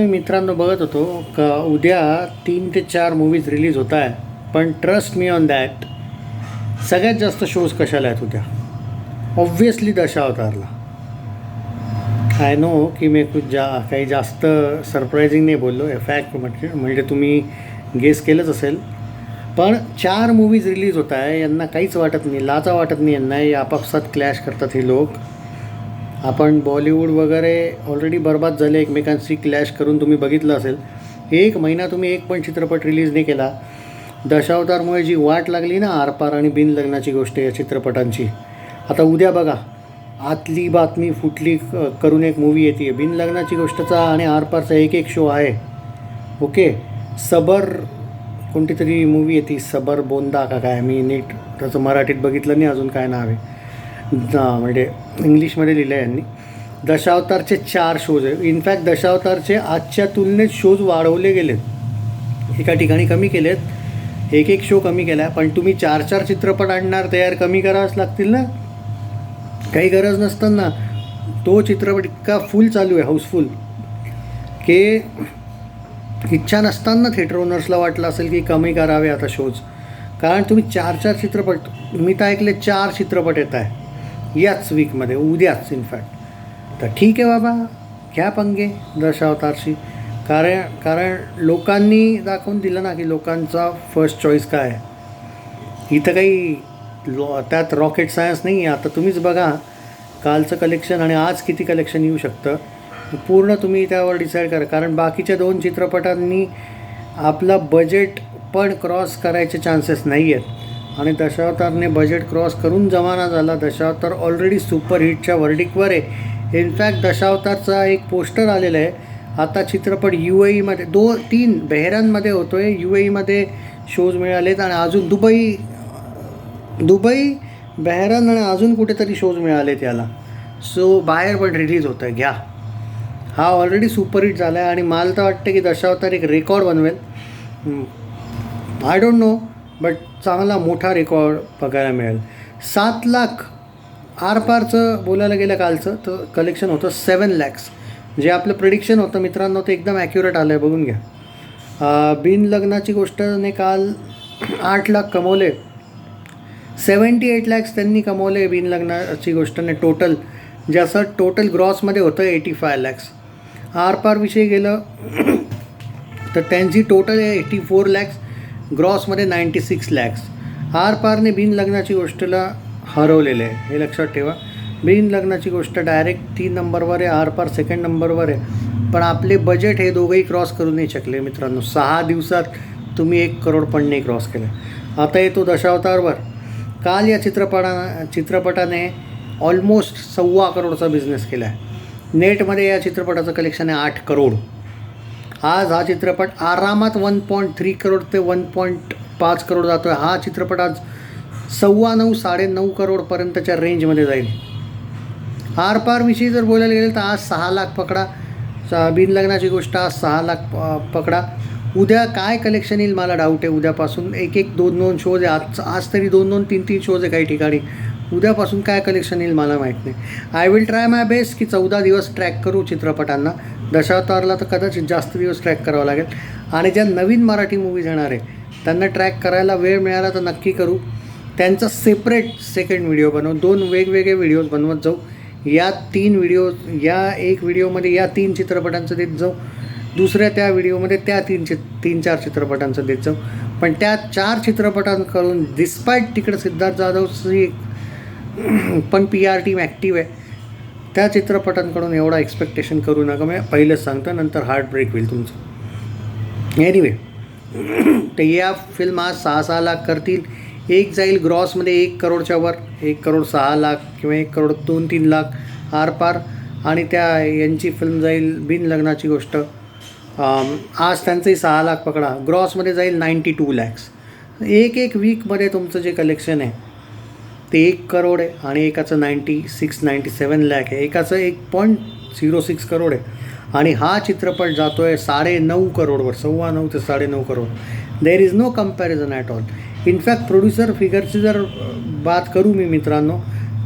मी मित्रांनो बघत होतो का उद्या तीन ते चार मूवीज रिलीज होत आहे पण ट्रस्ट मी ऑन दॅट सगळ्यात जास्त शोज कशाला आहेत उद्या? ऑब्व्हियसली दशावतारला आय नो की मी खूप जा काही जास्त सरप्रायझिंग नाही बोललो. फॅक्ट म्हणजे म्हणजे तुम्ही गेस केलंच असेल. पण चार मूवीज रिलीज होत आहे यांना काहीच वाटत नाही लाजा वाटत नाही यांना. हे आपापसात क्लॅश करतात हे लोक. आपण बॉलिवूड वगैरे ऑलरेडी बर्बाद झाले एकमेकांशी क्लॅश करून तुम्ही बघितलं असेल. एक महिना तुम्ही एक पण चित्रपट रिलीज नाही केला. दशावतारमुळे जी वाट लागली ना आरपार आणि बिनलग्नाची गोष्ट या चित्रपटांची. आता उद्या बघा आतली बातमी फुटली क- करून एक मूवी येते आहे बिनलग्नाची गोष्टचा आणि आरपारचा एक एक शो आहे. ओके सबर कोणती तरी मूवी येते सबर बोंदा का काय? मी नीट त्याचं मराठीत बघितलं नाही अजून काय नाव आहे. ना म्हणजे इंग्लिशमध्ये लिहिलं आहे यांनी. दशावतारचे चार शोज आहे इनफॅक्ट दशावतारचे आजच्या तुलनेत शोज वाढवले गेलेत. एका ठिकाणी कमी केलेत. एक एक शो कमी केला आहे. पण तुम्ही चार चार चित्रपट आणणार तयार कमी करावेच लागतील ना? काही गरज नसताना तो चित्रपट इतका फुल चालू आहे हाऊसफुल की इच्छा नसताना थिएटर ओनर्सला वाटलं असेल की कमी करावे आता शोज कारण तुम्ही चार चार चित्रपट मी तर ऐकले चार चित्रपट येत आहे याच वीकमध्ये उद्याच इनफॅक्ट तर ठीक आहे बाबा घ्या पंगे दशावतारशी कारण कारण लोकांनी दाखवून दिलं ना की लोकांचा फर्स्ट चॉईस काय? आहे इथं काही लो त्यात रॉकेट सायन्स नाही आहे आता तुम्हीच बघा कालचं कलेक्शन आणि आज किती कलेक्शन येऊ शकतं पूर्ण तुम्ही त्यावर डिसाईड करा. कारण बाकीच्या दोन चित्रपटांनी आपला बजेट पण क्रॉस करायचे चान्सेस नाही आहेत आणि दशावतारने बजेट क्रॉस करून जमाना झाला. दशावतार ऑलरेडी सुपरहिटच्या वर्डिकवर आहे. इनफॅक्ट दशावतारचा एक पोस्टर आलेला आहे. आता चित्रपट यू एईमध्ये दो तीन बेहरांमध्ये होतो आहे यू एईमध्ये शोज मिळालेत आणि अजून दुबई दुबई बेहरान आणि अजून कुठेतरी शोज मिळाले त्याला सो बाहेर पण रिलीज होतं आहे घ्या. हा ऑलरेडी सुपरहिट झाला आहे आणि मला तर वाटतं की दशावतार एक रेकॉर्ड बनवेल. आय डोंट नो बट चांगला मोठा रेकॉर्ड बघायला मिळेल. सात लाख आरपारचं बोलायला गेलं कालचं तर कलेक्शन होतं सेवन लॅक्स जे आपलं प्रिडिक्शन होतं मित्रांनो ते एकदम ॲक्युरेट आलं आहे बघून घ्या. बिन लग्नाची गोष्टने काल आठ लाख कमवले. सेवन्टी एट लॅक्स त्यांनी कमवले बिन लग्नाची गोष्टने टोटल ज्याचं टोटल ग्रॉसमध्ये होतं एटी फाय लॅक्स आरपारविषयी गेलं तर त्यांची टोटल आहे एटी फोर लॅक्स ग्रॉसमध्ये नाईंटी सिक्स लॅक्स. आरपारने बिन लग्नाची गोष्टला हरवलेलं आहे. हे लक्षात ठेवा. बिन लग्नाची गोष्ट डायरेक्ट तीन नंबरवर आहे आरपार सेकंड नंबरवर आहे. पण आपले बजेट हे दोघंही क्रॉस करू नाही शकले मित्रांनो. सहा दिवसात तुम्ही एक करोड पण नाही क्रॉस केले. आता येतो दशावतारवर. काल या चित्रपटा चित्रपटाने ऑलमोस्ट सव्वा करोडचा बिझनेस केला आहे. नेटमध्ये या चित्रपटाचं कलेक्शन आहे आठ करोड. आज हा चित्रपट आरामात वन पॉईंट थ्री करोड ते वन पॉईंट पाच करोड जातो आहे हा चित्रपट आज सव्वा नऊ साडेनऊ करोडपर्यंतच्या रेंजमध्ये जाईल. आरपारविषयी जर बोलायला गेलं तर आज सहा लाख पकडा. स- बिन लग्नाची गोष्ट आज सहा लाख प- पकडा. उद्या काय कलेक्शन येईल मला डाऊट आहे उद्यापासून. एक एक दोन दोन शोज आहे आज आज तरी दोन दोन तीन तीन शोज आहे काही ठिकाणी उद्यापासून काय कलेक्शन येईल मला माहीत नाही. I will try my best की चौदा दिवस ट्रॅक करू चित्रपटांना. दशावतारला तर कदाचित जास्त दिवस ट्रॅक करावा लागेल. आणि ज्या नवीन मराठी मूवीज येणार आहे त्यांना ट्रॅक करायला वेळ मिळाला तर नक्की करू. त्यांचा सेपरेट सेकंड व्हिडिओ बनवू. दोन वेगवेगळे व्हिडिओज बनवत जाऊ. या तीन व्हिडिओ या एक व्हिडिओमध्ये या तीन चित्रपटांचं देत जाऊ. दुसऱ्या त्या व्हिडिओमध्ये त्या तीन चित तीन चार चित्रपटांचं देत जाऊ. पण त्या चार चित्रपटांकडून डिस्पाईट तिकडं सिद्धार्थ जाधवची पण पी आर टीम ॲक्टिव्ह आहे. त्या चित्रपटांकडून एवढा एक्सपेक्टेशन करू नका. मी पहिलंच सांगतो नंतर हार्ट ब्रेक होईल तुमचं. एनिवे तर या फिल्म आज सहा सहा लाख करतील. एक जाईल ग्रॉसमध्ये एक करोडच्या वर. एक करोड सहा लाख किंवा एक करोड दोन तीन लाख आरपार आणि त्या यांची फिल्म जाईल बिन लग्नाची गोष्ट आज त्यांचंही सहा लाख पकडा. ग्रॉसमध्ये जाईल नाईंटी टू लॅक्स एक एक वीकमध्ये तुमचं जे कलेक्शन आहे ते एक करोड आहे आणि एकाचं ninety six ninety seven lakh आहे. एकाचं एक पॉईंट झिरो सिक्स करोड आहे. आणि हा चित्रपट जातो आहे साडे नऊ करोडवर सव्वा नऊ ते साडे नऊ crore there is no comparison at all in fact producer फिगरची जर बात करू मी मित्रांनो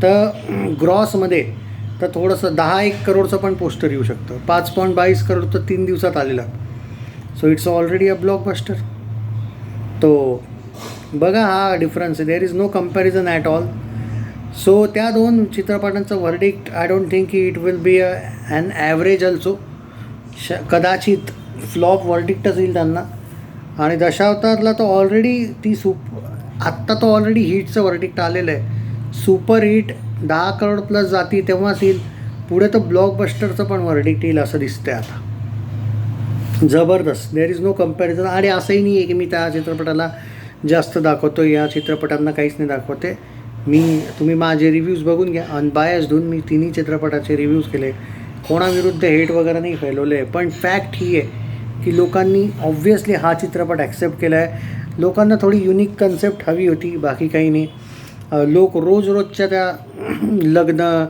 तर ग्रॉसमध्ये तर थोडंसं दहा एक करोडचं पण पोस्टर येऊ शकतं. पाच पॉईंट बावीस करोड तर तीन दिवसात आलेलं. So it's already a blockbuster तो बघा हा डिफरन्स आहे. There is no comparison at all so त्या दोन चित्रपटांचं वर्डिक्ट आय डोंट थिंक की it will be a an average also श कदाचित फ्लॉप वर्डिक्टच येईल त्यांना. आणि दशावतारला तो ऑलरेडी ती सुप आत्ता तो ऑलरेडी हिटचं वर्डिक्ट आलेलं आहे. सुपर हिट दहा करोड प्लस जाती तेव्हाच येईल. पुढे तर ब्लॉकबस्टरचं पण वर्डिक्ट येईल असं दिसतंय आता. जबरदस्त. देर इज नो कंपॅरिझन आणि असंही नाही आहे की मी त्या चित्रपटाला जास्त दाखवतो या चित्रपटांना काहीच नाही दाखवते. मी तुम्ही माझे रिव्ह्यूज बघून घ्या. अनबायस धून मी तिन्ही चित्रपटाचे रिव्ह्यूज केले. कोणाविरुद्ध हेट वगैरे नाही फैलवले. पण फॅक्ट ही आहे की लोकांनी ऑब्व्हियसली हा चित्रपट ॲक्सेप्ट केला आहे लोकांना थोडी युनिक कन्सेप्ट हवी होती बाकी काही नाही. लोक रोज रोजच्या त्या लग्न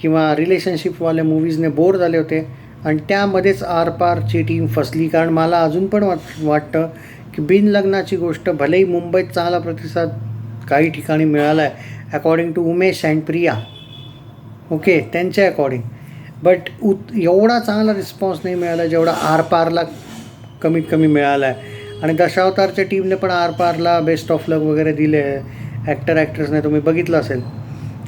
किंवा रिलेशनशिपवाल्या मूवीजने बोर झाले होते. आणि त्यामध्येच आरपारची टीम फसली. कारण मला अजून पण वाट वाटतं की बिन लग्नाची गोष्ट. भलेही मुंबईत चांगला प्रतिसाद काही ठिकाणी मिळाला आहे according to Umesh and Priya. Okay त्यांच्या अकॉर्डिंग बट उत एवढा चांगला रिस्पॉन्स नाही मिळाला जेवढा आरपारला कमीत कमी मिळाला आहे आणि दशावतारच्या टीमने पण आरपारला बेस्ट ऑफ लक वगैरे दिले आहे. ॲक्टर ॲक्ट्रेसने तुम्ही बघितलं असेल.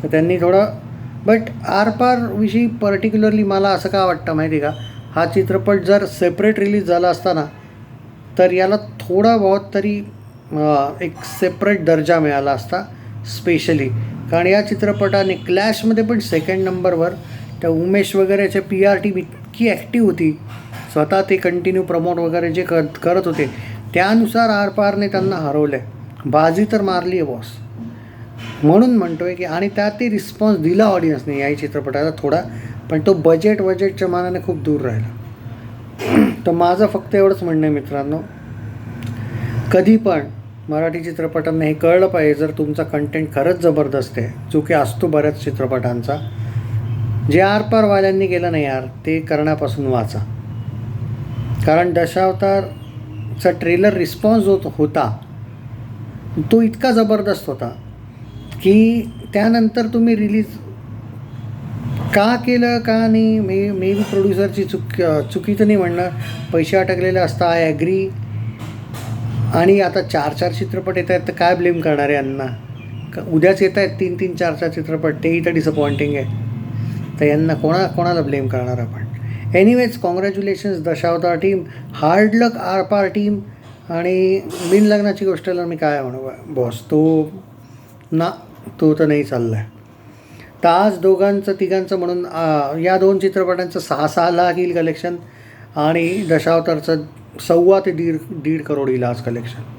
तर त्यांनी थोडं बट आरपारविषयी पर्टिक्युलरली मला असं का वाटतं माहिती आहे का? हा चित्रपट जर सेपरेट रिलीज झाला असताना तर याला थोडा बहुत तरी एक सेपरेट दर्जा मिळाला असता स्पेशली कारण या चित्रपटाने क्लॅशमध्ये पण सेकंड नंबरवर त्या उमेश वगैरेच्या पी आर टीम इतकी ॲक्टिव्ह होती. स्वतः ते कंटिन्यू प्रमोट वगैरे जे कर करत होते. त्यानुसार आरपारने त्यांना हरवलं आहे बाजी तर मारली आहे बॉस म्हणून म्हणतोय की आणि त्यात ते रिस्पॉन्स दिला ऑडियन्सने याही चित्रपटाला थोडा पण तो बजेट बजेटच्या मानाने खूप दूर राहिला. तर माझं फक्त एवढंच म्हणणं आहे मित्रांनो. कधी पण मराठी चित्रपटांना हे कळलं पाहिजे जर तुमचा कंटेंट खरंच जबरदस्त आहे. जो की असतो बऱ्याच चित्रपटांचा. जे आरपारवाल्यांनी केलं नाही यार ते करण्यापासून वाचा. कारण दशावतारचा ट्रेलर रिस्पॉन्स जो होता. तो इतका जबरदस्त होता की त्यानंतर तुम्ही रिलीज का केलं का नाही मे मे बी प्रोड्युसरची चुक चुकीचं नाही म्हणणं पैसे अटकलेले असता आय ॲग्री आणि आता चार चार चित्रपट येत आहेत तर काय ब्लेम करणार आहे यांना? का उद्याच येत आहेत तीन तीन चार चार चित्रपट तेही तर डिसअपॉइंटिंग आहे. तर यांना कोणा कोणाला ब्लेम करणार आपण? Anyways congratulations Dashavatar team hard luck Aar Paar team आणि बिन लग्नाची गोष्टला मी काय म्हणू बॉस तो ना तो तर नाही चालला आहे तर आज दोघांचं तिघांचं म्हणून या दोन चित्रपटांचं सहा सहा लाख येईल कलेक्शन आणि दशावतारचं सव्वा ते दीड दीड करोड इलाज कलेक्शन